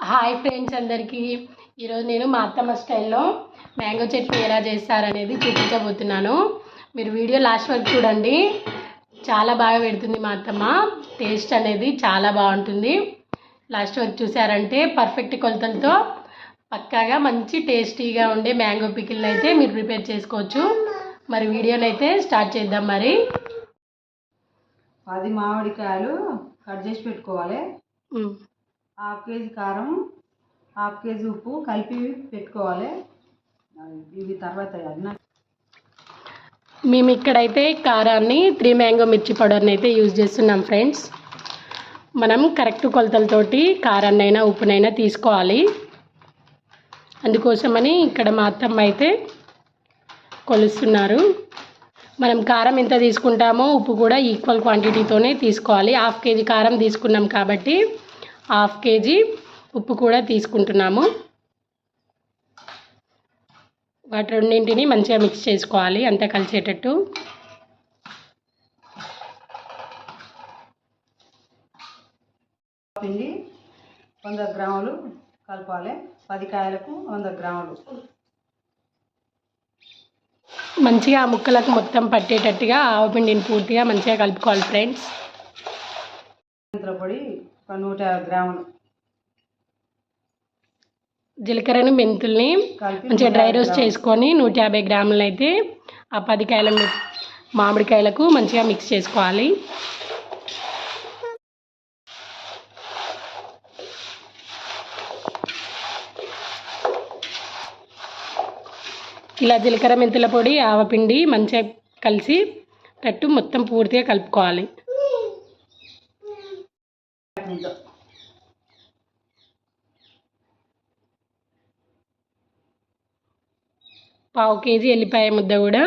Hi friends అందరికీ. ఈరోజు నేను మా అత్తమ్మ స్టైల్లో మ్యాంగో చట్నీ ఎలా చేస్తారనేది చూపించబోతున్నాను. మీరు వీడియో లాస్ట్ వరకు చూడండి. చాలా బాగా పెడుతుంది మా అత్తమ్మ. టేస్ట్ అనేది చాలా బాగుంటుంది. లాస్ట్ వరకు చూసారంటే పర్ఫెక్ట్ కొలతలతో పక్కాగా మంచి టేస్టీగా ఉండే మ్యాంగో పికిల్ని అయితే మీరు ప్రిపేర్ చేసుకోవచ్చు. మరి వీడియోని అయితే స్టార్ట్ చేద్దాం మరి. పది మామిడికాయలు కట్ చేసి పెట్టుకోవాలి. హాఫ్ కేజీ కారం హాఫ్ కేజీ ఉప్పు కలిపి పెట్టుకోవాలి. ఇవి తర్వాత అన్న. మేము ఇక్కడైతే కారాన్ని త్రీ మ్యాంగో మిర్చి పౌడర్ని అయితే యూజ్ చేస్తున్నాం ఫ్రెండ్స్. మనం కరెక్ట్ కొలతలతోటి కారాన్నైనా ఉప్పునైనా తీసుకోవాలి. అందుకోసమని ఇక్కడ మా అత్తమ్మ అయితే కొలుస్తున్నారు. మనం కారం ఎంత తీసుకుంటామో ఉప్పు కూడా ఈక్వల్ క్వాంటిటీతోనే తీసుకోవాలి. హాఫ్ కేజీ కారం తీసుకున్నాం కాబట్టి హాఫ్ కేజీ ఉప్పు కూడా తీసుకుంటున్నాము. వాటి రెండింటిని మంచిగా మిక్స్ చేసుకోవాలి అంతా కలిసేటట్టు. పిండి వంద గ్రాములు కలపాలి. పది కాయలకు వంద గ్రాములు. మంచిగా ఆ ముక్కలకు మొత్తం పట్టేటట్టుగా ఆవపిండిని పూర్తిగా మంచిగా కలుపుకోవాలి ఫ్రెండ్స్. పొడి ఒక నూట యాభై గ్రాములు. జీలకర్రని మెంతుల్ని మంచిగా డ్రై రోస్ట్ చేసుకొని నూట యాభై గ్రాములు అయితే ఆ పది కాయల మామిడికాయలకు మంచిగా మిక్స్ చేసుకోవాలి. ఇలా జీలకర్ర మెంతుల పొడి ఆవపిండి మంచిగా కలిసి టట్టు మొత్తం పూర్తిగా కలుపుకోవాలి. గ్రాములతో. పావు కేజీ ఎల్లిపాయ ముద్ద కూడా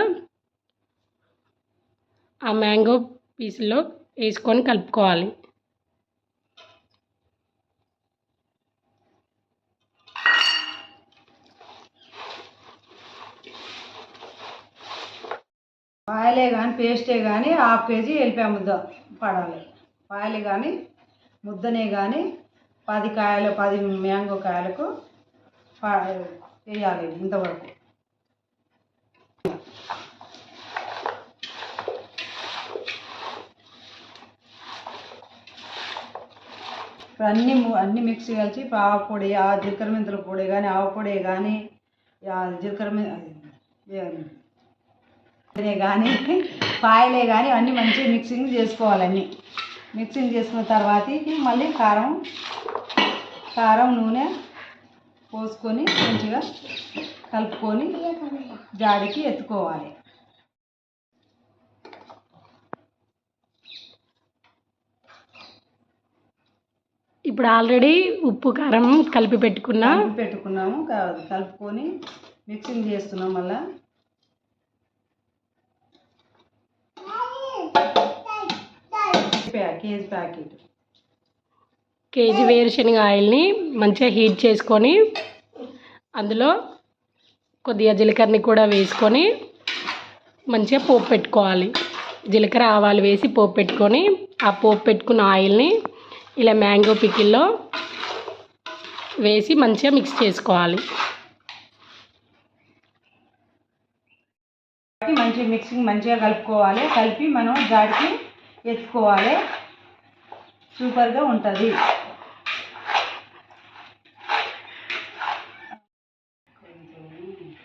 ఆ మ్యాంగో పీసులో వేసుకొని కలుపుకోవాలి పాయలే కానీ పేస్టే కానీ హాఫ్ కేజీ వెళ్ళిపోయా ముద్ద పడాలి పాయలే కానీ ముద్దనే కానీ పది కాయలు పది మ్యాంగో కాయలకు పా- వేయాలి ఇంతవరకు. ఇప్పుడు అన్ని అన్ని మిక్స్ కలిసి ఆవు పొడి ఆ జీలకర్ర మెంతుల పొడి కానీ ఆవు పొడి కానీ జీలకర్ర మె- కానీ పాయలే కానీ అన్నీ మంచిగా మిక్సింగ్ చేసుకోవాలి అన్నీ. మిక్సింగ్ చేసుకున్న తర్వాత మళ్ళీ కారం కారం నూనె పోసుకొని మంచిగా కలుపుకొని జాడికి ఎత్తుకోవాలి. ఇప్పుడు ఆల్రెడీ ఉప్పు కారం కలిపి పెట్టుకున్న. పెట్టుకున్నాము. కలుపుకొని మిక్సింగ్ చేస్తున్నాం మళ్ళా. KG packet. కేజీ వేరుశనగ ఆయిల్ని మంచిగా హీట్ చేసుకొని అందులో కొద్దిగా జీలకర్రని కూడా వేసుకొని మంచిగా పోపు పెట్టుకోవాలి. జీలకర్ర ఆవాలు వేసి పోపు పెట్టుకొని ఆ పోపు పెట్టుకున్న ఆయిల్ని ఇలా మ్యాంగో పికిల్లో వేసి మంచిగా మిక్స్ చేసుకోవాలి. మంచి మిక్సింగ్ మంచిగా కలుపుకోవాలి. కలిపి మనం జాడికి ఎత్తుకోవాలి సూపర్గా ఉంటుంది.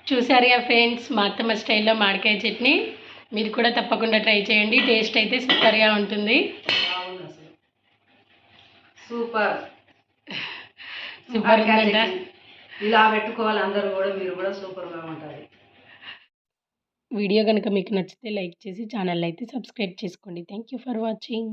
చూసారుగా ఫ్రెండ్స్ మా అత్తమ్మ స్టైల్లో మామిడికాయ చట్నీ. మీరు కూడా తప్పకుండా ట్రై చేయండి. టేస్ట్ అయితే సూపర్గా ఉంటుంది. సూపర్. సూపర్ ఇలా పెట్టుకోవాలి అందరూ కూడా మీరు కూడా సూపర్గా ఉంటుంది. వీడియో కనుక మీకు నచ్చితే లైక్ చేసి ఛానల్ అయితే సబ్స్క్రైబ్ చేసుకోండి. Thank you for watching.